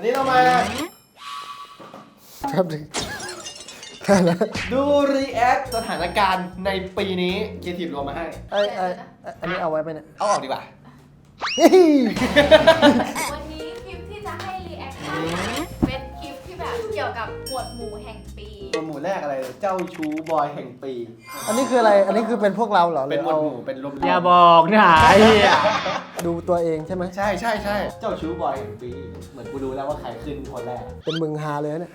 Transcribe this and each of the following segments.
อันนี้เรามาครับดิแค่นั้นดูรีแอคสถานการณ์ในปีนี้เคียทีฟรวมมาให้ ไอ้ไอ้ไอ้อันนี้เอาไว้ไปเนี่ยเอาออกดีกว่า เฮ้ยวันนี้คลิปที่จะให้รีแอคชั่นเป็นคลิปที่แบบเกี่ยวกับหมวดหมู่แห่งปีตัวหมู่แรกอะไร เจ้าชู้บอยแห่งปี อันนี้คืออะไร อันนี้คือเป็นพวกเราเหรอเป็นหมวดเอา หมู่เป็นรวมๆ อย่าบอกนะไอ้เหี้ย ดูตัวเองใช่ไหมใช่ใช่ใช่เจ้าชู้บอยแห่งปี เหมือนกูรู้แล้วว่าใครขึ้นคนแรก เป็นมึงฮาเลยนะเนี่ย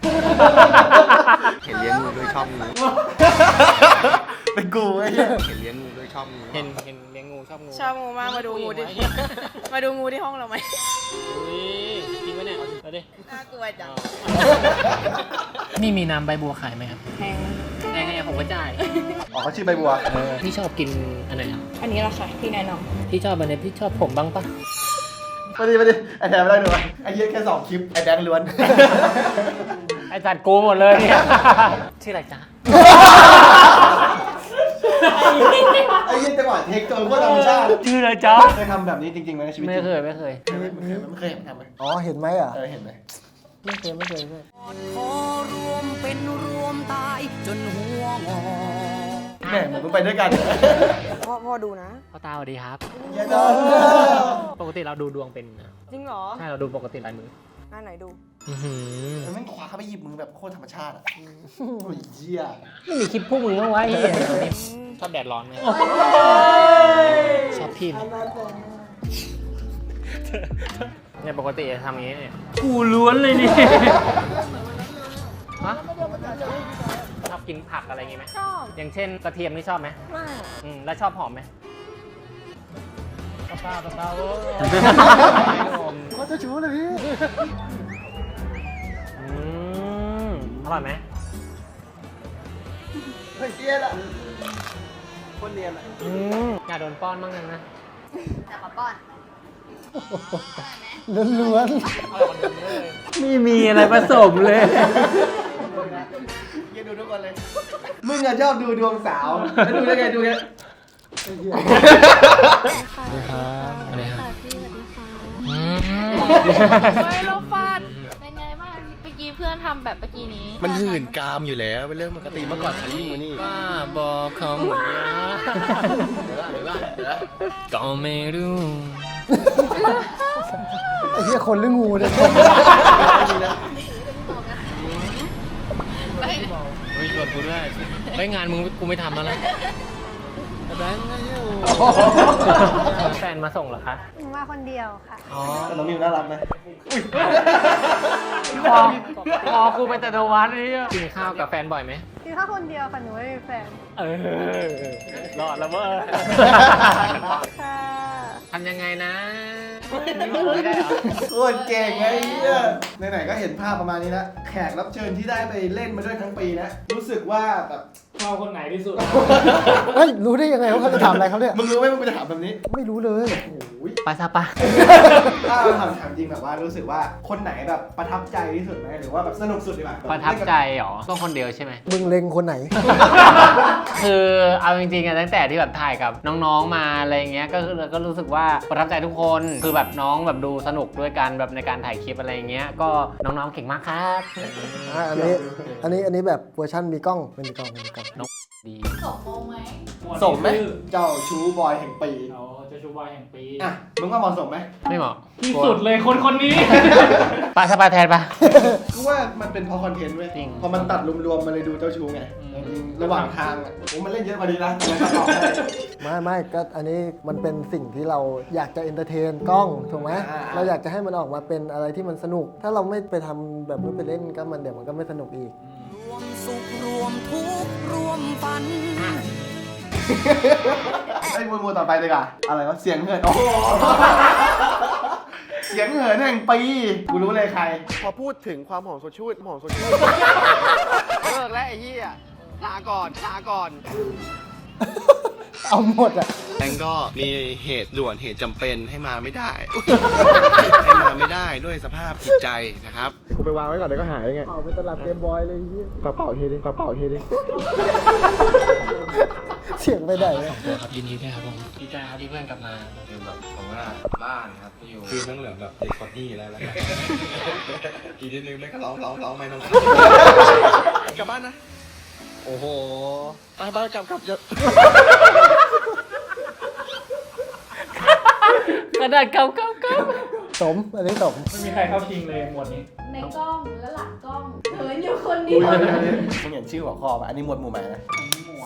เห็นเลี้ยงงูด้วยชอบงูเป็นกูไอ้เหี้ยเห็นเลี้ยงงูด้วยชอบงูเห็นเห็นเลี้ยงงูชอบงูชอบงูมากมาดูงูดิ มาดูงูที่ห้องเราไหมอุ้ยจริงปะเนี่ยเอาดิน่ากลัวจังนี่มีน้ำใบบัวขายไหมครับแพงได้ไง ผมก็จ่าย อ๋อเขาชื่อใบบัวเออพี่ชอบกินอันไหนครับอันนี้แหละค่ะที่แนะนพี่ชอบอันไหนพี่ชอบผมบ้างปะมาดิมาดิไอ้แทนไม่ได้ดูวะไอ้เหี้ยแค่สองคลิปไอ้แบงค์ล้วน ไอ้จัดกูหมดเลยเนี่ย ชื่ออะไรจ๊ะ ไอ้เหี้ยจังหวะเทคตัวโคตรธรรมชาติชื่ออะไรจ๊ะเคยทำแบบนี้จริงๆไหมในชีวิตจไม่ริงเคยไม่เคย ไม่เคยไม่เคยทำไหมอ๋อ เห็นไหมอะ เออเห็นไหม ไม่เคยไม่เคยไม่เคยขอรวมเป็นรวมตายจนหัวงอแหม่เหมือนมึงไปด้วยกันำพ่อพ่อดูนะ พ่อตาสวัสดีครับอย่าโดนปกติเราดูดวงเป็นนะจริงเหรอใช่เราดูปกติลายมือหน้าไหนดู อื้อหือมันแม่งคว้าไปหยิบมือแบบโคตรธรรมชาติอะโอ้ยเหี้ยไม่มีคลิปพวกมึงบ้างวะไอ้เหี้ยชอบแดดร้อนไหมชอบพี่ไหม เนี่ยปกติจะทำอย่างนี้เนี่ยกูล้วนเลยนี่ ฮะชอบกินผักอะไรอย่างงี้ไหมชอบอย่างเช่นกระเทียมนี่ชอบไหมมากอืมแล้วชอบหอมไหมป้าป้าป้าโว้ยเขาจะชู้เลยพี่อืมอร่อยไหมเฮ้ยเหี้ยละคนเรียนอะอืมอยากโดนป้อนบ้างยังนะแต่มาป้อน ล้วนไม่มีอะไรผสมเลยเหี้ยดูทุกคนเลย มึงอะชอบดูดวงสาวแล้วดูได้ไงดูเนี้ยอะไรครับค่ะพี่สวัสดีค่ะอืมเฮ้ยเราฟาดเป็นไงบ้างเมื่อกี้เพื่อนทำแบบเมื่อกี้นี้มันหื่นกามอยู่แล้วเป็นเรื่องปกติเมื่อก่อนฉันยิ่งกว่านี่บ้าบอกเขาหมดแล้วเดี๋ยวเดี๋ยวเดี๋ยวก็ไม่รู้ๆ ไอ้เหี้ยคนหรืองูเนี่ยเฮ้ยชวนกูด้วยเฮ้ยงานมึงกูไม่ทำแล้วนะ แบงค์ไงอยู่แฟนมาส่งเหรอคะมาคนเดียวค่ะอ๋อแต่น้องมิวน่ารักไหมคอคอกูเป็นตะตวัดนี่กินข้าวกับแฟนบ่อยไหม คือถ้าคนเดียวค่ะหนูไม่มีแฟน เออรอดแล้วเว้ยค่ะ ทำยังไงนะไม่ได้เหรอโคตรเก่งไอ้เหี้ยไหนๆก็เห็นภาพประมาณนี้แล้วแขกรับเชิญที่ได้ไปเล่นมาด้วยทั้งปีนะ รู้สึกว่าแบบ ชอบคนไหนที่สุด เฮ้ยรู้ได้ยังไงว่าเขาจะถามอะไรเขาเนี่ยมึงรู้ไหมมึงจะถามแบบนี้ไม่รู้เลย โอ้ยไปซะปะถ้าเราถามถามจริงแบบว่ารู้สึกว่าคนไหนแบบประทับใจที่สุดไหมหรือว่าแบบสนุกสุดดีกว่าประทับใจเหรอต้องคนเดียวใช่ไหม มึงเล็งคนไหน คือเอาจริงๆอะตั้งแต่ที่แบบถ่ายกับน้องๆมาอะไรเงี้ยก็คือก็รู้สึกว่าประทับใจทุกคนคือแบบน้องแบบดูสนุกด้วยกันแบบในการถ่ายคลิปอะไรเงี้ยก็น้องๆเก่งมากครับ อะอันนี้ อันนี้ อันนี้แบบเวอร์ชันมีกล้องไม่มีกล้องไม่มีกล้องดีสมมงไหมสมไหมเจ้าชู้บอยแห่งปีอ๋อจะชูบอยแห่งปีอะมึงว่าเหมาะสมไหมไม่เหมาะที่สุดเลยคนคนนี้ ไปสปาแทนปะ กูว่ามันเป็นเพอคอนเทนต์เว้ยจริง พอมันตัดรวมๆมันเลยดูเจ้าชู้ไงอืม จริงๆระหว่างทางอะโอ้มันเล่นเยอะกว่านี้นะมันก็ตอบได้ไม่ไม่ก็อันนี้มันเป็นสิ่งที่เราอยากจะเอนเตอร์เทนกล้องถูกไหมอ่าเราอยากจะให้มันออกมาเป็นอะไรที่มันสนุก ถ้าเราไม่ไปทำแบบนู้นไปเล่นก็มันเดี๋ยวมันก็ไม่สนุกอีก รวมสุขรวมทุกข์รว มฝัน ไอ้ยมัวๆต่อไปดีกว่าอะไรวะ เสียงเหินโอ้โหเสียงเหินแห่งปี กูรู้เลยใคร พอพูดถึงความหอมสดชื่นหอมสดชื่น เลิกแล้วไอ้เหี้ยลาก่อนลาก่อน เอาหมดอะแองก็มีเหตุด่วนเหตุจำเป็นให้มาไม่ได้ ให้มาไม่ได้ด้วยสภาพจิตใจนะครับ กูไปวางไว้ก่อนเดี๋ยวก็หายไงเอาไปตลาดเกมบอยเลยยี่กระเป๋าเฮดิกระเป๋าเฮดิ เสียงไปไหนอะครับยินดีด้วยครับผมดีใจครับที่เพื่อนกลับมาคือแบบผมว่าบ้านครับที่อยู่คือนั่งเหลือแบบเด็กกว่านี่แล้วแล้ว อีกนิดนึงไม่ก็ร้องร้องร้องไม่ต้องกลับบ้านนะ โอ้โหไปบ้านกลับกลับเยอะกระดาษเก่าเก่าเก่าสม อันนี้สม ไม่มีใครเข้าชิงเลยหมวดนี้ ในกล้องและหลังกล้องเหินอยู่คนเดียวมึงเห็นชื่อหัวข้อป่ะอันนี้หมวดหมู่ใหม่นะ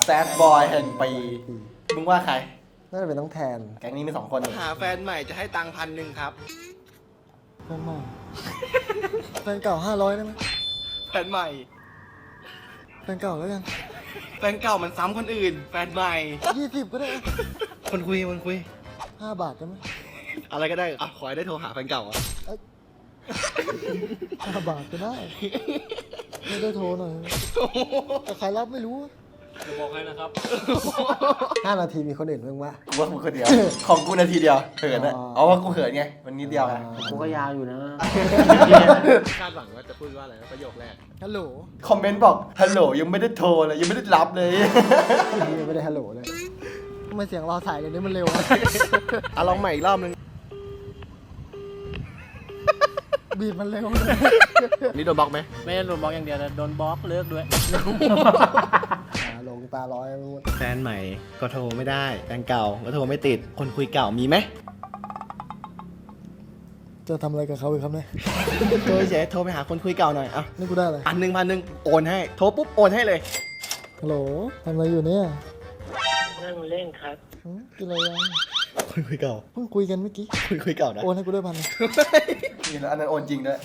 Sad Boy แห่งปีมึงว่าใคร น่าจะเป็นต้องแทน แก๊งนี้มีสองคนนี่หาแฟนใหม่จะให้ตังค์พันหนึ่งครับ แฟนใหม่ แฟนเก่าห้าร้อยได้ไหมแฟนใหม่แฟ นเก่าแล้วกันแฟนเก่ามันซ้ำคนอื่น แฟนใหม่ ยี่สิบก็ได้ คนคุยคนคุย ห้าบาทได้ไหมอะไรก็ได้อะขอให้ได้โทรหาแฟนเก่าอะห้าบาทก็ได้ ไม่ได้โทรหน่อยแต่ใครรับไม่รู้อะ จะบอกให้นะครับ ห้านาทีมีคนอื่นบ้างวะ กูว่ามึงคนเดียว ของกูนาทีเดียวเขินอะอ๋อ เอาว่ากูเขินไง มันนิดเดียวไงกูก็ยาวอยู่นะ คาดหวังว่าจะพูดว่าอะไรนะประโยคแรก ฮัลโหล คอมเมนต์บอก ฮัลโหล ยังไม่ได้โทรเลย ยังไม่ได้รับเลยยังไม่ได้ฮัลโหลเลย ทำไมเสียงรอสายเดี๋ยวนี้มันเร็ววะอะลองใหม่อีกรอบนึง บีบมันเร็ว นี่โดนบล็อกไหมไม่ได้โดนบล็อกอย่างเดียวแต่โดนบล็อกเลิกด้วยอ่าลงตาร้อยไปหมดแฟนใหม่ก็โทรไม่ได้แฟนเก่าก็โทรไม่ติด คนคุยเก่ามีไหมจะทำอะไรกับเขาอีกครับเนี่ยโทรเฉยๆโทรไปหาคนคุยเก่าหน่อยอะนี่กูได้เลยพันหนึ่งพันหนึ่งโอนให้โทรปุ๊บโอนให้เลย ฮัลโหลทำอะไรอยู่เนี่ยนั่งเล่นครับ หืมกินอะไรยังคนคุยเก่าเพิ่งคุยกันเมื่อกี้ คุยคุยเก่านะโอนให้กูด้วยพันหนึ่ง นี่แล้วอันนั้นโอนจริงด้วย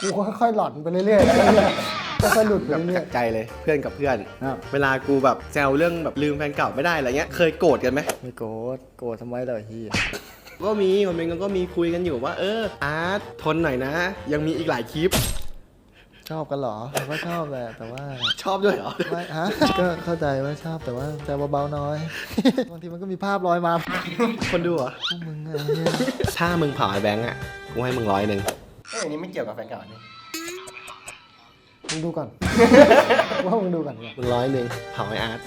กูค่อยๆหล่อนไปเรื่อยๆค่อยๆหลุดไปแบบเรื่อจาย กใจเลยเพื่อนกับเพื่อนครับ เวลากูแบบแซวเรื่องแบบลืมแฟนเก่าไม่ได้อะไรเงี้ยเคยโกรธกันไหมๆไม่โกรธโกรธทำไมล่ะเฮียก็มีคนเป็นก็มีคุยกันอยู่ว่า เอออาร์ตทนหน่อยนะ ยังมีอีกหลายคลิป ชอบกันเหรอผมก็ชอบแหละแต่ว่าชอบด้วยเหรอ ไม่ฮะก็เข้าใจว่าชอบแต่ว่าใจเบาๆน้อย บางทีมันก็มีภาพลอยมาคนดูเหรอพวกมึงไงเนี่ยถ้ามึงเผาไอ้แบงค์อะ กูให้มึงร้อยหนึ่งเอ้ยอันนี้ไม่เกี่ยวกับแฟนเก่านี่มึงดูก่อน ว่ามึงดูก่อนเนี่ยมึงร้อยหนึ่งเผาไอ้อาร์ต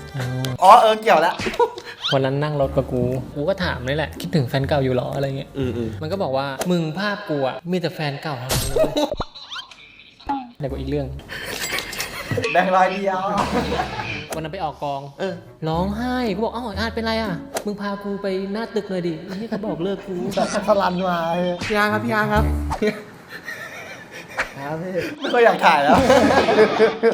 อ๋อเออเกี่ยวแล้ววันนั้นนั่งรถกับกู กูก็ถามนี่แหละ คิดถึงแฟนเก่าอยู่เหรออะไรเงี้ย อืมอืมมันก็บอกว่ามึงภาพกูอะมีแต่แฟนเก่าทั้งนั้นเลย แล้วก็อีกเรื่อง แบ่งรอยเดียววันนั้นไปออกกอง เออ ร้องไห้กูบอกอ้าวอาร์ตเป็นไรอะ มึงพากูไปหน้าตึกหน่อยดินี่เขาบอกเลิกกูสลันมาเฮ้ยพี่อาร์ครับพี่อาร์ครับครับพี่ไม่ค่อยอยากถ่ายแล้ว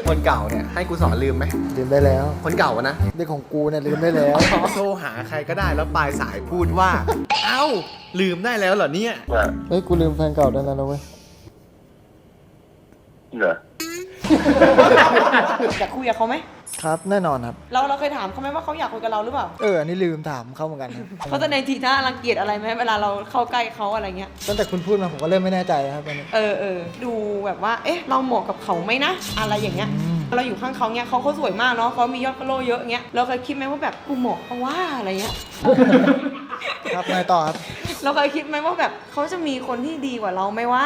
คนเก่าเนี่ยให้กูสอนลืมไหม ลืมได้แล้ว คนเก่าอะนะเด็กของกูเนี่ยลืมได้แล้วโทรหาใครก็ได้แล้วปลายสายพูดว่า เอ้าลืมได้แล้วเหรอเนี่ย เฮ้ยกูลืมแฟนเก่าได้แล้วนะเว้ย อยากคุยกับเขาไหม ครับแน่นอนครับ เราเราเคยถามเขาไหมว่าเขาอยากคุยกับเราหรือเปล่า เอออันนี้ลืมถามเขาเหมือนกันครับเขาจะในทีท่ารังเกียจอะไรไหมเวลาเราเข้าใกล้เขาอะไรเงี้ย ตั้งแต่คุณพูดมาผมก็เริ่มไม่แน่ใจแล้วครับตอนนี้ เออเออดูแบบว่า เอ๊ะ เราเหมาะกับเขาไหมนะ อะไรอย่างเงี้ย เราอยู่ข้างเขาเนี้ยเขาเขาสวยมากเนาะเขามียอดฟอลโล่เยอะเงี้ยเราเคยคิดไหมว่าแบบกูเหมาะปะว่าอะไรเงี้ย ครับนายต่อครับเราเคยคิดไหมว่าแบบเขาจะมีคนที่ดีกว่าเราไหมวะ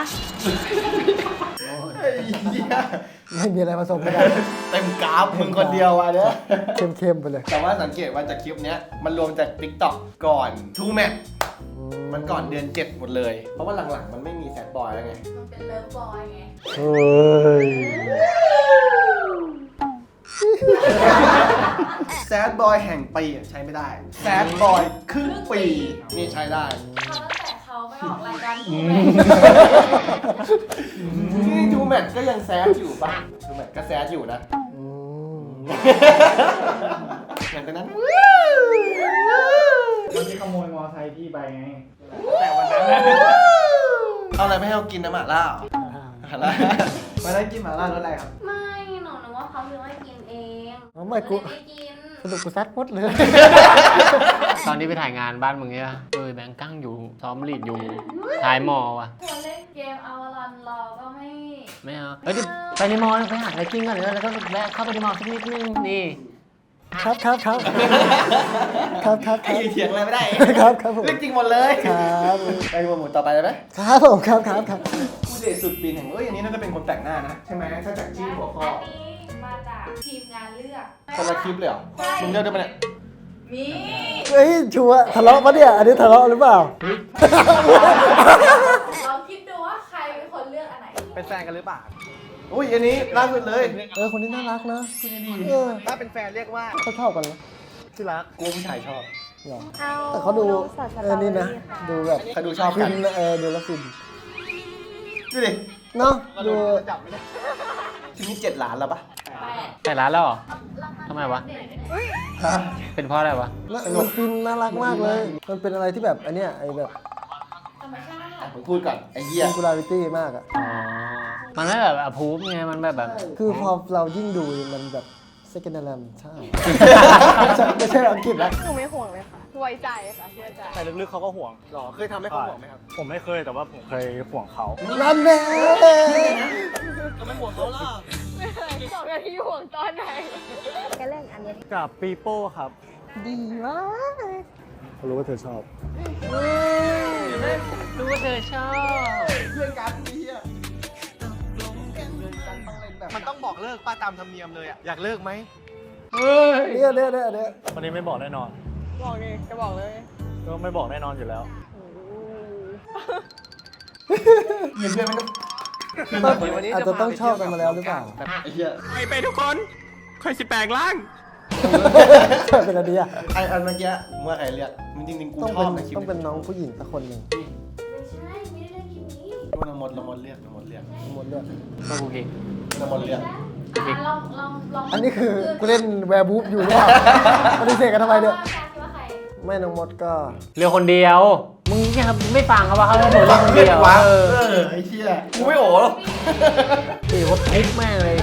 ไม่มีอะไรผสมกันได้เต็มกราฟมึงคนเดียวอะเนี่ยเข้มๆไปเลยแต่ว่าสังเกตว่าจากคลิปเนี้ยมันรวมจาก t ิ k t o k ก่อนทูแมทมันก่อนเดือน 7 หมดเลย เพราะว่าหลังๆ มันไม่มีแซดบอยแล้วไง มันเป็นเลิฟบอยไง เฮ้ย แซดบอยแห่งปีอะใช้ไม่ได้ แซดบอยครึ่งปีนี่ใช้ได้เขาตั้งแต่เขาไปออกรายการทูแมนี่ทูแมทก็ยังแซดอยู่ป่ะทูแมทก็แซดอยู่นะอืมหลังจากนั้นวันที่ขโมยมอไซค์พี่ไปไงเอาอะไรไม่ให้เรากินนะหม่าล่าเหรอหม่าล่ามาได้กินหม่าล่ารสอะไรครับ ไม่หนูนึกว่าเขาซื้อให้กินเองอ๋อไม่กูหนูเลยไม่กินสรุปกูซัดหมดเลย ตอนที่ไปถ่ายงานบ้านมึงเนี่ยเออแบงค์กั้งอยู่ซ้อมลีดอยู่ถ่ายมอว่ะคนเล่นเกมอวารอนรอก็ไม่ ไม่เอาเฮ้ยเดี๋ยวไปในมอไปหาอะไรกินก่อนเดี๋ยวแล้วก็แวะเข้าไปในมอสักนิดนึงนี่ ครับครับครับ ครับครับคไอ้รับเถียงอะไรไม่ได้ครับครับผมเรื่องจริงหมดเลยครับไปหมวดหมู่ต่อไปเลยไหมครับผมครับครับครับ ผู้เดชสุดปีนแห่งเอ้ยอันนี้น่าจะเป็นคนแต่งหน้านะ ใช่ไหมถ้าจากชื่อหัวข้อ อันนี้ มาจากทีมงานเลือกคนละคลิปเลยเหรอมึงเลือกได้ปะเนี่ยมีเฮ้ยชัวร์ทะเลาะปะเนี่ยอันนี้ทะเลาะหรือเปล่าเรากันหรือเปล่าอุ้ยอันนี้ล่าสุดเลยเออคนนี้น่ารักนะเออถ้าเป็นแฟนเรียกว่าเขาชอบกันนะที่รักกูผู้ชายชอบเหรอเอาแต่เขาดูสดสตเออนี่นะรอเบอรี่ค่ดูแบบเขาดูชอบฟิกันนเออดูแล้วฟินดูดิเนาะดูจับไม่ได้ที นี้เจ็ดล้านแล้วปะแต่ร้านแล้วเหรอทำไมวะ ฮะเป็นเพราะอะไรวะ แล้วมันฟินน่ารักมากเลย มันเป็นอะไรที่แบบอันเนี้ยไอแบบธรรมชาติผมพูดก่อนไอ้เหี้ย singularity มากอะอ๋อ มันไม่แบบอพูฟไง มันแบบแบบ คือพอเรายิ่งดูมันแบบ second a l a m ใช่ ไม่ใช่อังกฤษนะ หนูไม่ห่วงเลยค่ะ ไว้ใจค่ะเชื่อใจ แต่ลึกๆเขาก็ห่วงหรอเคยทำให้เขาห่วงไหมครับผมไม่เคยแต่ว่าผมเคยห่วงเขานั่นแน่ทำไมห่วงเขาล่ะสองนาทีห่วงตอนไหนแกเล่นอันนี้กับปีโป้ครับ ดีมากเขารู้ว่าเธอชอบรู้ว่าเธอชอบเพื่อนกันไอ้เหี้ยมันต้องบอกเลิกป้าตามธรรมเนียมเลยอะอยากเลิกไหมเนี่ยเนี่ยเนี่ยเนี่ยวันนี้ไม่บอกแน่นอน บอกเลยจะบอกเลยก็ไม่บอกแน่นอนอยู่แล้วเห็นเพื่อนไหมต้องอาจจะต้องชอบกันมาแล้วหรือเปล่าไอ้เหี้ยไปไปทุกคนค่อยสิแปลงร่างเป็นอะไรดีอะไอ้อันเมื่อกี้เมื่อใครเรียกมันจริงๆกูต้องชเป็อบนในคลิปต้องเป็นน้องผู้หญิงสักคนหนึ่งไม่ใช่ไม่ได้เล่นคลิปนี้กูละมดละมดเรียกละมดเรียกหมดเลยก็กูกิกละมดเรียกอะลองลองลองอันนี้คือกูเล่นแวร์บูฟอยู่หรือเปล่าปฏิเสธกันทำไมเนี่ย ไม่น้องมดก็ เรือคนเดียว มึงเนี่ยไม่ฟังเขาว่าเขาเป็นหนูเรือคนเดียววะเอเอออไอ้เหี้ยกูไม่โอ๋หรอกตีว่าทุบแม่งเลย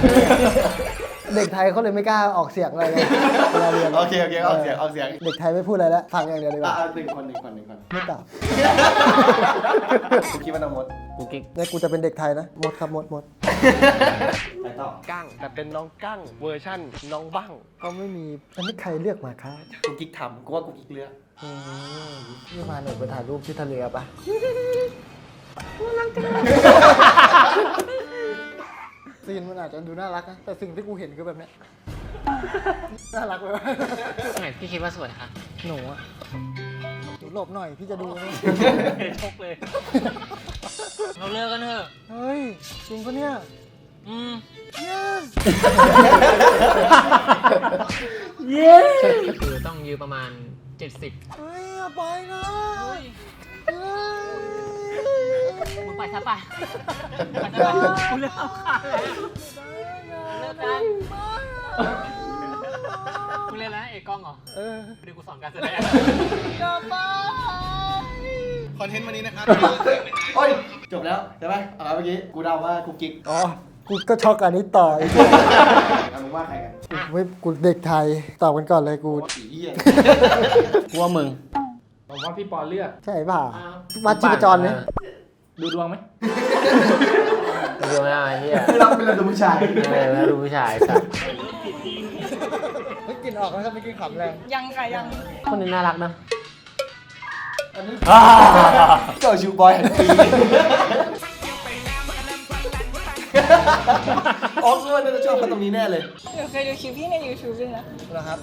เด็กไทยเขาเลยไม่กล้าออกเสียงอะไรเลยเวลาเรียนโอเคโอเคเอาเสียงเอาเสียงเด็กไทยไม่พูดอะไรแล้วฟังอย่างเดียวดีกอะว่าเอาหนึ่งคนหนึ่งคนหนึ่งคนไม่ตอบกูคิดว่าน้องมดกูกิกเนี่ยกูจะเป็นเด็กไทยนะมดครับมดมด ไปต่อกั้งแต่เป็นน้องกั้งเวอร์ชั่นน้องบ้าง ก็ไม่มีอันนี้ใครเลือกมาครับกูกิ๊กทำกูว่ากูกิ๊กเลือกอืมนี่มาหนูไปถ่ายรูปที่ทะเลปะซีนมันอาจจะดูน่ารักนะแต่สิ่งที่กูเห็นคือแบบเนี้ยน่ารักไปวะไหนพี่คิดว่าสวยคะหนูอะหนูหลบหน่อยพี่จะดูนะชกเลย เราเลิกกันเถอะ เฮ้ย จริงปะเนี่ย อืมเย้คือต้องยืนประมาณ 70เฮ้ยอย่าไปนะเฮ้ยมึงไปซะไปไปซะไปกูเลิกเอาขาดแล้วเลิกกันกูเล่นแล้วนะเอกกล้องเหรอเออเดี๋ยวกูสอนการแสดงอย่าไป คอนเทนต์วันนี้นะครับ โอ้ย จบแล้วใช่ไหมเอาเมื่อกี้ กูเดาว่ากูกิ๊กอ๋อ กูก็ช็อกอันนี้ต่ออีกเอามึงว่าใครกันไม่กูเด็กไทยตอบกันก่อนเลยกู ผีเหี้ยกูว่ามึง ผมว่าพี่ปอเลือก ใช่เปล่าวัดชีพจรเนี่ย ดูดวงไหมดูไม่ได้ไอ้เฮียไม่รับเป็นระดับผู้ชาย เออดูผู้ชายสัตว์ไม่กินออกนะครับไม่กินขำแรงยังค่ะยังคนนี้น่ารักนะ อันนี้เจ้าชูบอยออกซ์ว่าน่าจะชอบคนตรงนี้แน่เลยหนูเคยดูคลิปพี่ใน YouTube ด้วยนะนะครับ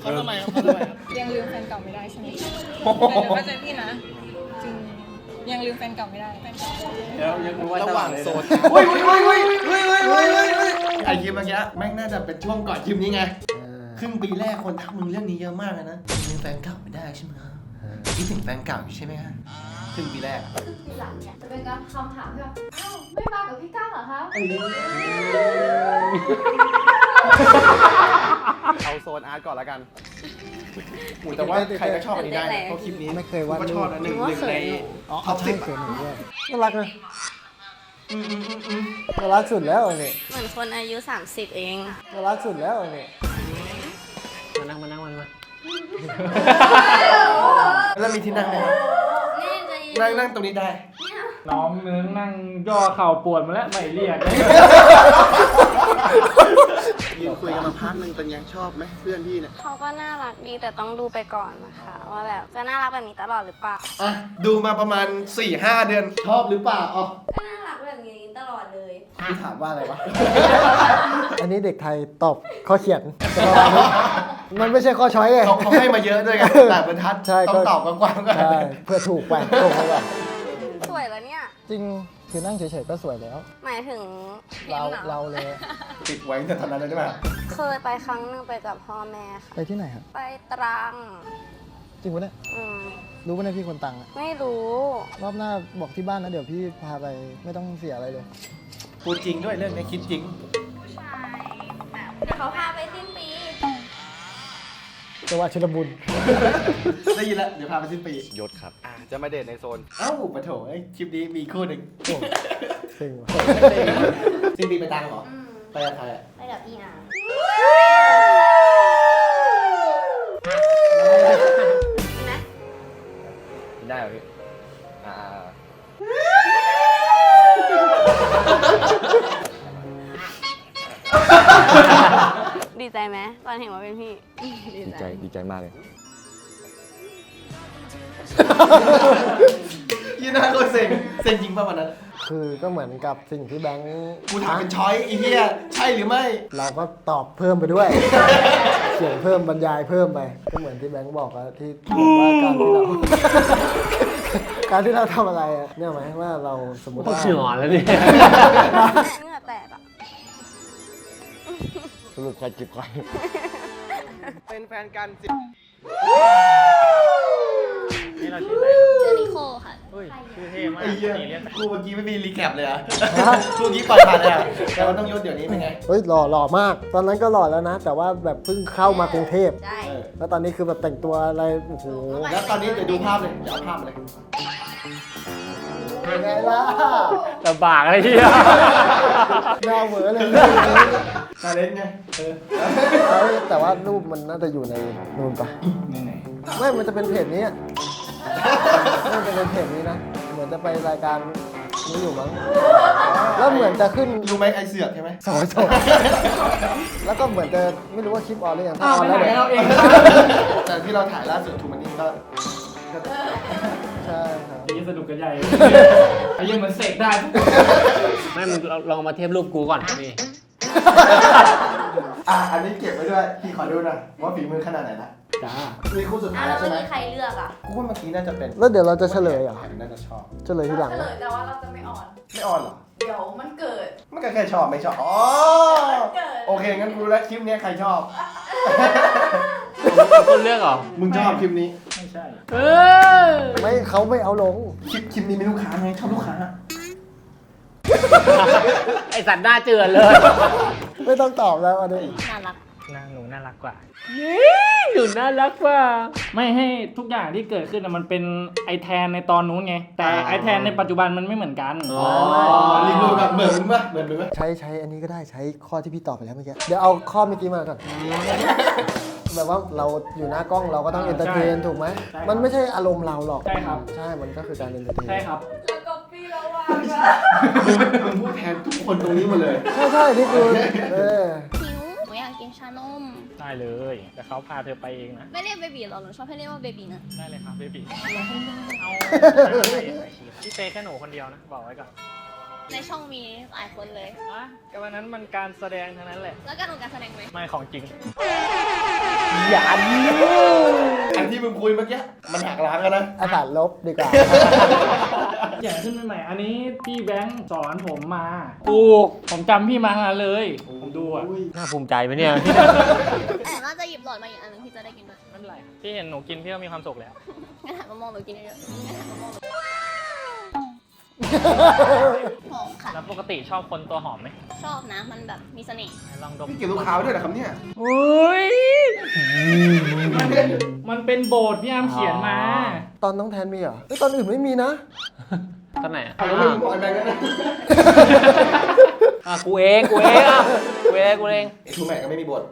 เขาทำไมครับเขาทำไมครับยังลืมแฟนเก่าไม่ได้ใช่ไหมแต่หนูเข้าใจพี่นะจริงยังลืมแฟนเก่าไม่ได้แฟนเก่าแล้วยังรู้ว่าระหว่างโซนเฮ้ยเฮ้ยเฮ้ยเฮ้ยเฮ้ยเฮ้ยเฮ้ยไอ้คลิปเมื่อกี้แม่งน่าจะเป็นช่วงก่อนคลิปนี้ไงครึ่งปีแรกคนทักมึงเรื่องนี้เยอะมากเลยนะมึงแฟนเก่าไม่ได้ใช่ไหมครับ คิดถึงแฟนเก่าอยู่ใช่ไหมฮะครึ่งปีแรกอะคือทีหลังเนี่ยจะเป็นการคำถามที่แบบอ้าวไม่มากับพี่ก้างเหรอคะเอาโซนอาร์ตก่อนละกันโอ้แต่ว่าใครก็ชอบอันนี้ได้นะเพราะคลิปนี้ไม่เคยวาดก็ชอบนะหนึ่งหนึ่งในอ๋อท็อปสิบเขินหนูด้วยน่ารักนะน่ารักสุดแล้วเนี่ยเหมือนคนอายุ 30 เอง น่ารักสุดแล้วเนี่ยมานั่งมานั่งมานั่ง แล้วมีที่นั่งไหมครับนี่จะยืนนั่งนั่งตรงนี้ได้ น้องเนื้อนั่งย่อเข่าปวดมาแล้วไม่เรียกยืนคุยกันมาพักหนึ่งเป็นยังชอบไหมเพื่อนพี่เนี่ยเขาก็น่ารักดีแต่ต้องดูไปก่อนนะคะว่าแบบจะน่ารักแบบนี้ตลอดหรือเปล่าอะดูมาประมาณ 4-5 เดือนชอบหรือเปล่าอ๋อก็น่ารักแบบนี้ตลอดเลยพี่ถามว่าอะไรวะ อันนี้เด็กไทยตอบข้อเขียนแต่ประ มาณนี้มันไม่ใช่ข้อช้อยไง เขาเขาให้มาเยอะด้วยไงแต่บรรทัดใช่ต้องตอบกว้างๆก่อนใช่เพื่อถูกไปตรงไปก่อนสวยแล้วเนี่ย จริงคือนั่งเฉยๆก็สวยแล้ว หมายถึงเราห็นหอเราเลย ติดไว้ตั้งแต่ตอนนั้นเลยใช่ไหมเคยไปครั้งหนึงไปกับพ่อแม่ค่ะ ไปที่ไหนครับไปตรัง จริงปะเนี่ยอืม รู้ปะเนี่ยพี่คนตังอะไม่รู้ รอบหน้าบอกที่บ้านนะเดี๋ยวพี่พาไปไม่ต้องเสียอะไรเลย พูดจริงด้วยเรื่องนี้คิดจริงผู้ชายแบบเดี๋ยวเขาพาไปสิ้นปี จังหวัดชลบุรีได้ยินแล้ว เดี๋ยวพาไปสิ้นปียศครับ อ่าจะมาเดทในโซน เอ้าปะโถไอ้คลิปนี้มีคู่หนึ่งโอ้เซ็งว่ะสิ้นปีไปตังเหรอ อืมไปกับใครอะไปกับพี่นานะได้เหรอพี่ อ่า ดีใจไหมตอนเห็นว่าเป็นพี่ ดีดีใจดีใจมากเลยยี่หน้าก็เซ็งเซ็งจริงป่ะวันนั้น คือก็เหมือนกับสิ่งที่แบงค์กูถามเป็นช้อยไอ้เหี้ยใช่หรือไม่ เราก็ตอบเพิ่มไปด้วยเขียนเพิ่มบรรยายเพิ่มไป ก็เหมือนที่แบงค์บอกอะที่บอกว่าการที่เรา การที่เราทำอะไรอะเนี่ยไหมว่าเราสมมติว่าเชื่อแล้วดิเหงื่อแตกอะ สรุปใครจิบใคร เป็นแฟนกันสินี่เราชื่ออะไรครับชื่อนิโคค่ะ เฮ้ยชื่อเท่มากไอ้เหี้ยนี่เรียกกูเมื่อกี้ไม่มีรีแคปเลยอะกูเมื่อกี้ปล่อยผ่านเลยอะแต่มันต้องยศเดี๋ยวนี้เป็นไง เฮ้ยหล่อหล่อมาก ตอนนั้นก็หล่อแล้วนะ แต่ว่าแบบเพิ่งเข้ามากรุงเทพ ใช่ เออ แล้วตอนนี้คือแบบแต่งตัวอะไร โอ้โหแล้วตอนนี้เดี๋ยวดูภาพเลยเดี๋ยวเอาภาพมาเลยเป็นไงล่ะลำบากอะไรที่หน้าเหวอเลย ชาเลนจ์ไง เออเอ้ยแต่ว่ารูปมันน่าจะอยู่ในนู่นปะไหนไม่มันจะเป็นเพจนี้อะไม่มันจะเป็นเพจนี้นะ เหมือนจะไปรายการนี้อยู่มั้ง แล้วเหมือนจะขึ้นๆรู้ไหมไอเสือกใช่ไหมสอยสอยแล้วก็เหมือนจะไม่รู้ว่าคลิปออนหรือยังถ้าออนแล้วเดี๋ยวแต่ที่เราถ่ายล่าสุดทูมันนี่ก็ก็ใช่ครับยังสนุกกันใหญ่ไอ้ยังเหมือนเสกได้ ไม่มึงลองลองมาเทียบรูปกูก่อนนี่ อะอันนี้เก็บไว้ด้วย พี่ขอดูหน่อยว่าฝีมือขนาดไหนละจ้ามีคู่สุดอะท้ายแล้วใช่เมื่อไหมกี้ใครเลือกอะกูว่าเมื่อกี้น่าจะเป็นแล้วเดี๋ยวเราจะเฉลยเหรอน่าจะชอบ เฉลยทีหลังเฉลนะยแต่ว่าเราจะไม่อ่อน ไม่ออนเหรอ เดี๋ยวมันเกิดมันก็แค่ชอบไม่ชอบ อ๋อเกิดโอเค งั้นกูรู้แล้วคลิปเนี้ยใครชอบ คนเลือกเหรอมึงชอบคลิปนี้ ไม่ใช่ เออไม่เขาไม่เอาลง คลิปคลิปนี้มีลูกค้าไงชอบลูกค้า ไอสัตว์หน้าเจือนเลย ไม่ต้องตอบแล้วอันนี้ น่ารักนางหนูน่ารักกว่า หนูน่ารักว่ะไม่ให้ทุกอย่างที่เกิดขึ้นน่ะมันเป็นไอแทนในตอนนู้นไง แต่ไอแทนในปัจจุบันมันไม่เหมือนกันอ๋อรีวิวแบบเหมือนมึงปะเหมือนมึงปะใช้ใช้อันนี้ก็ได้ใช้ข้อที่พี่ตอบไปแล้วเมื่อกี้ เดี๋ยวเอาข้อเมื่อกี้มาก่อน แบบว่าเราอยู่หน้ากล้องเราก็ต้องอ่าเอนเตอร์เทนใช่ถูกไหมใช่ครับมันไม่ใช่อารมณ์เราหรอก ใช่ครับ ใช่ มันก็คือการเอนเตอร์เทน ใช่ครับ มึงมึงพูดแทนทุกคนตรงนี้หมดเลย ใช่ใช่ที่คือเออหิวหนูอยากกินชานม ได้เลย แต่เขาพาเธอไปเองนะ ไม่เรียกเบบีหรอหนูชอบให้เรียกว่าเบบีนะ ได้เลยครับเบบีเอาพี่เตแค่หนูคนเดียวนะ บอกไว้ก่อนในช่องมีหลายคนเลยอะก็วันนั้นมันการแสดงทั้งนั้นแหละ แล้วการหนูการแสดงไหมไม่ของจริงอย่าดิอันที่มึงคุยเมื่อกี้มันหักล้างกันนะอาสาลบดีกว่า อย่างขึ้นใหม่ๆอันนี้พี่แบงค์สอนผมมาถูกผมจำพี่มาทั้งนั้นเลย ผมดูอะน่าภูมิใจไหมเนี่ยหนูน่าจะหยิบหลอดมาอีกอันหนึงพี่จะได้กินด้วยไม่เป็นไรพี่เห็นหนูกินพี่ก็มีความสุขแล้ว งั้นหันมามองหนูกินเยอะๆงั้นหันมามองหนู หอมค่ะ แล้วปกติชอบคนตัวหอมไหมชอบนะมันแบบมีเสน่ห์ไหนลองดมพี่เกี่ยวลูกค้าไว้ด้วยเหรอครับเนี่ยอุ้ย มันเป็นมันเป็นโบทที่อามเขียนมา ตอนน้องแทนมีเหรอเอ้ยตอนอื่นไม่มีนะ ตอนไหนอะเอาแล้วมึงบอกไอ้แบงค์นั่นนะอะกูเองกูเองอะกูเองกูเองไอ้ทูแม็กก็ไม่มีบท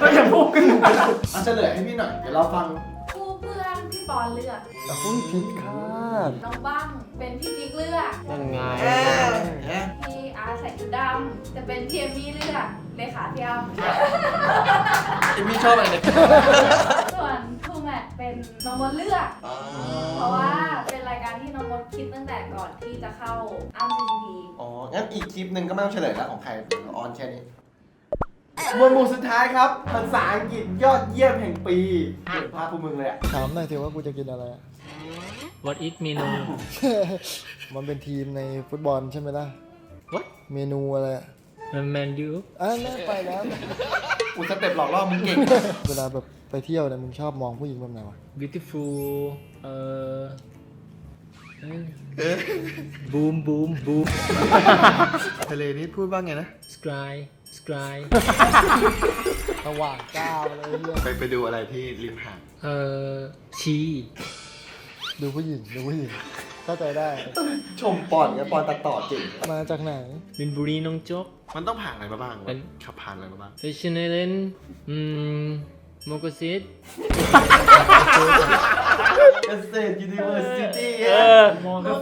ก็อย่าพูดกันหนูเอาเฉลยให้พี่หน่อย เดี๋ยวเราฟังคู่เพื่อนพี่ ปอนเลือกอุ้ยผิดคาดน้องบ้างเป็นพี่บิ๊กเลือก ยังไงพี่อาร์ตใส่ชุดดำจะเป็นพี่เอมมี่เลือกเลขาพี่อ้ำเอมมี่ชอบอะไรเนี่ยส่วนทูแมทเป็นน้องมดเลือก เพราะว่าเป็นรายการที่น้องมดคิดตั้งแต่ก่อนที่จะเข้าอ้ำซีทีอ๋อ งั้นอีกคลิปหนึ่งก็ไม่ต้องเฉลยแล้วของใครเดี๋ยวออนแค่นี้ หมวดหมู่สุดท้ายครับ ภาษาอังกฤษยอดเยี่ยมแห่งปีเห็นภาพพวกมึงเลยอะถามหน่อยสิว่ากูจะกินอะไรอะ what is เมนูมันเป็นทีมในฟุตบอลใช่ไหมล่ะ what เมนูอะไรอะแมนยูอะแม่ไปแล้วกูสเต็ปหลอกล่อมึงเก่ง เวลาแบบไปเที่ยวเนี่ยมึงชอบมองผู้หญิงแบบไหนวะ beautiful เอ่อบูมบูมบูมทะเลนี่พูดว่าไงนะ sky sky สว่างก้าวอะไรเรื่องไปไปดูอะไรที่ริมหาดเอ่อชีดูผู้หญิงดูผู้หญิงเข้าใจได้ ชมปอนกับปอนตัดต่อเก่งมาจากไหน บินบุรีน้องโจ๊กมันต้องผ่านอะไรมาบ้างวะเป็น ขับผ่านอะไรมาบ้างเฟชั่นเอเลนอืม โมโกซิตเกษตรยูนิเวอร์ซิตี้เออมองกัน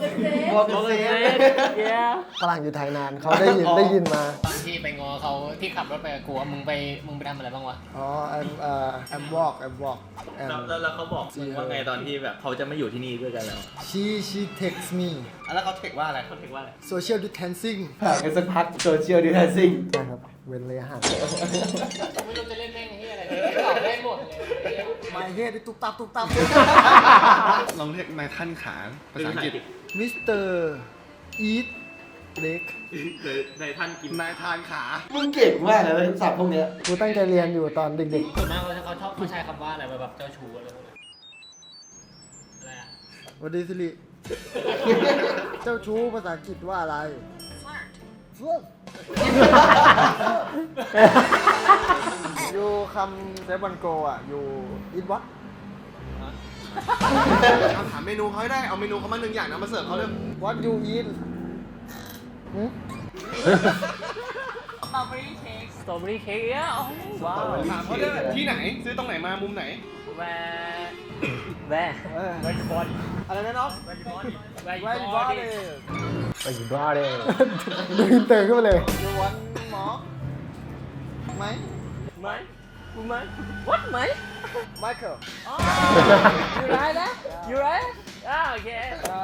มอเกษตร yeah ฝรั่งอยู่ไทยนานเขาได้ยินได้ยินมา ตอนที่ไปงอเขาที่ขับรถไปกับกูอะมึงไปมึงไปทำอะไรบ้างวะ อ๋อ I'm เอ่อ I'm walk I'm walk แล้ว and แล้วแล้วเขาบอกมึงว่าไงตอนที่แบบเขาจะไม่อยู่ที่นี่ด้วยกันแล้ว she she text me แล้วเขาเทคว่าอะไรเขาเรียกว่าอะไร social distancing ห่างกันสักพักโซเชียลดิสแทนซิ่งใช่ครับ เว้นระยะห่างไม่รู้จะเล่นแม่ง ที่อะไรตอบได้หมดเลย My head ตุ๊บตับตุ๊บตับลองเรียกนายท่านขาภาษาอังกฤษ Mr. Eat Leg ในท่านกินนายทานขา มึงเก่งมากเลยนศัพท์พวกเนี้ยกูตั้งใจเรียนอยู่ตอนเด็กส่วนมากเขาจะเขาชอบเขาใช้คำว่าอะไรแบบเจ้าชู้อะไรพวกนี้อะไรอะๆวันดีสิริเจ้าชู้ภาษาอังกฤษว่าอะไร Flirt คำเซฟวันโกอะ อยู่อินวัดเอาถามเมนูเขาให้ได้ เอาเมนูเขามาหนึ่งอย่างนะมาเสิร์ฟเขาเลยวัดยูอินสตรอเบอรี่เค้กสตรอเบอรี่เค้กอะโอ้ว้าวถามเขาได้ที่ไหน ซื้อตรงไหนมามุมไหน แวร์แวร์แวร์บอดี้อะไรนะน้องแวร์บอดี้แวร์ไว้บบออดี้ดี้ไปอยู่บ้าเลยดูอินเตอร์ขึ้นมาเลยยูวันหมอไหมไหม กูไหม what ไหมไมเคิลอ๋อ you right นะ you right อ่าโอเคสตร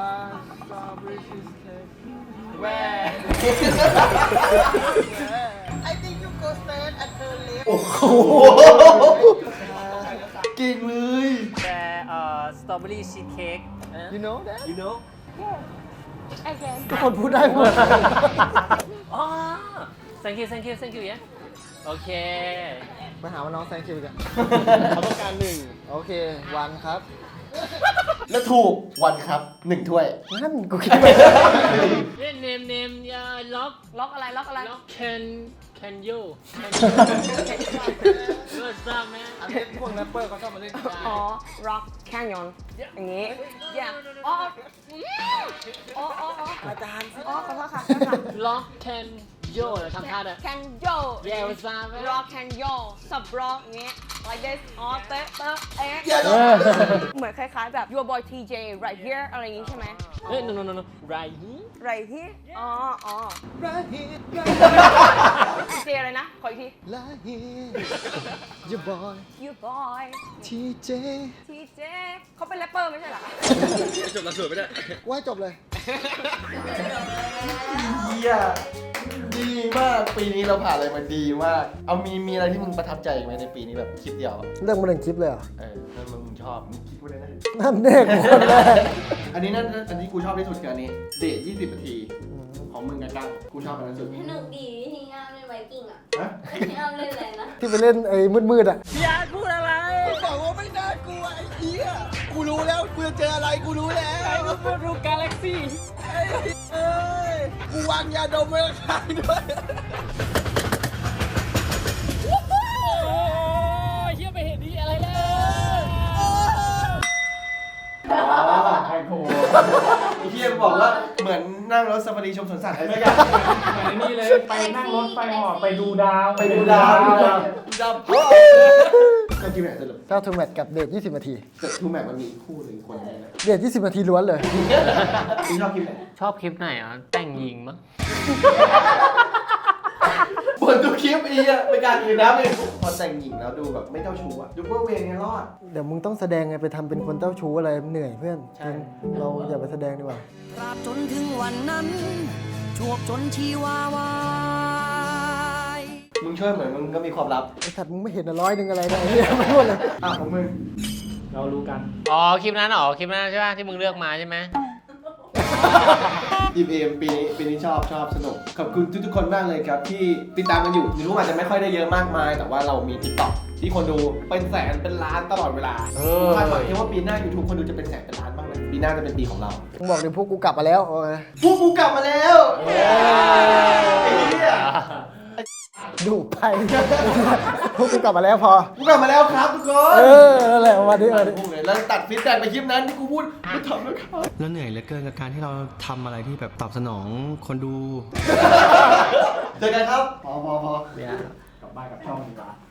อเบอรี่ชีสเค้กแวร์ I think you go straight at her left โอ้โหเก่งเลยแต่เอ่อสตรอเบอรี่ชีสเค้ก you know that you know ทุกคนพูดได้หมดอ๋อ thank you thank you thank you yeah โอเคมาหาว่าน้องแซงคิวกันเขาต้องการหนึ่งโอเค วันครับ แล้วถูกวันครับหนึ่งถ้วย นั่นกูคิดไปเล่นเนมเนมยาล็อกล็อกอะไรล็อกอะไรล็อก can can you can you what's up man อันนี้พวกแรปเปอร์เขาชอบมาเล่นอ๋อ rock canyon อย่างนี้ yeah อ๋ออ๋ออ๋ออ๋ออาจารย์อ๋อขอโทษค่ะขอโทษค่ะ ล็อก can you นะทำท่าด้วย can yo Yeah, what's up, man? rock can yo sub rock อย่างเงี้ย like this อ๋อเตะเตะเอ๊ะเหมือนคล้ายๆแบบ your boy TJ right here อะไรอย่างงี้ใช่ไหม เฮ้ย no no no no right here right here อ๋ออ๋อ right here TJ อะไรนะ ขออีกที right here your boy you boy TJ TJ เขาเป็นแรปเปอร์ไม่ใช่เหรอคะจบหลักสูตรไปได้ว่าจบเลยเยี่ย ดีมาก ปีนี้เราผ่านอะไรมาดีมาก เอามีมีอะไรที่มึงประทับใจไหมในปีนี้แบบคลิปเดียวอะเรื่องมาหนึ่งคลิปเลยเหรอเออถ้ามึงชอบมึงคิดกูเลยนะนั่นเด็กคนแรกอันนี้นั่นอันนี้กูชอบที่สุดคืออันนี้เดท20นาทีของมึงกับกังกูชอบอันนั้นสุดสนุกดีวิธีงามเล่นไวกิ้งอะฮะพี่อ้ามเล่นอะไรนะ ที่ไปเล่นไอ้มืดๆอะพี่อาร์ตพูดอะไรบอกว่าไม่น่ากลัวไอ้เหี้ยกูรู้แล้วกูจะเจออะไรกูรู้แล้วไอ้ก็พูดดูกาแล็กซี่เอ้ยกู วางยาดมไว้ข้างๆด้วยโอ้ยเฮียไปเห็นดีอะไรแล้วอ๋อไอ้โหไอ้เฮียบอกว่าเหมือนนั่งรถซาฟารีชมสวนสัตว์อะไรสักอย่างเหมือนนี่เลย ไปนั่งรถไฟเหอไปดูดาว ไปดูดาวดูดาว ดูดาวก็คิดแบบสรุปเจ้าทูแมทกับเดท20นาทีแต่ทูแมทมันมีคู่หนึ่งคนนี้นะเดท20นาทีล้วนเลยมึงชอบคลิปไหนชอบคลิปไหนอะแต่งหญิงมั้งบนทุกคลิปอีอะไม่การยืนนะเลยพอแต่งหญิงแล้วดูแบบไม่เจ้าชู้อะดูเพื่อเวรไงรอด เดี๋ยวมึงต้องแสดงไงไปทำเป็นคนเจ้าชู้อะไรเหนื่อยเพื่อนใช่ เราอย่าไปแสดงดีกว่า ตราบจนถึงวันนั้นจวบจนชีวาวาย มึงช่วยเหมือนมึงก็มีความลับไอ้สัตว์มึงไม่เห็นอะร้อยหนึ่งอะไรนะไอ้เนี่ยไม่รู้เลยอะของมึงเรารู้กัน อ๋อคลิปนั้นเหรอคลิปนั้นใช่ป่ะที่มึงเลือกมาใช่ไหมอีเอ็มปีนี้ปีนี้ชอบชอบสนุก ขอบคุณทุกๆคนมากเลยครับ ที่ติดตามกันอยู่ถึงรู้อาจจะไม่ค่อยได้เยอะมากมาย แต่ว่าเรามีติ๊กต็อกที่คนดูเป็นแสนเป็นล้านตลอดเวลาเออ คาดหวังแค่ว่าปีหน้า YouTube คนดูจะเป็นแสนเป็นล้านบ้างเลยปีหน้าจะเป็นปีของเรา มึงบอกดิพวกกูกลับมาแล้วโอ้ยพวกกูกลับมาแล้วไอ้เหี้ย ดูไปพวกกูกลับมาแล้วพอ กูกลับมาแล้วครับทุกคนเออนั่นแหละวันนี้วันนี้พูดเลยแล้วตัดฟีดแบ็กไปคลิปนั้นที่กูพูดกูทำแล้วครับ แล้วเหนื่อยเหลือเกินกับการที่เราทำอะไรที่แบบตอบสนองคนดู เจอกันครับ พอพอพอ กลับบ้านกับช่องดีกว่า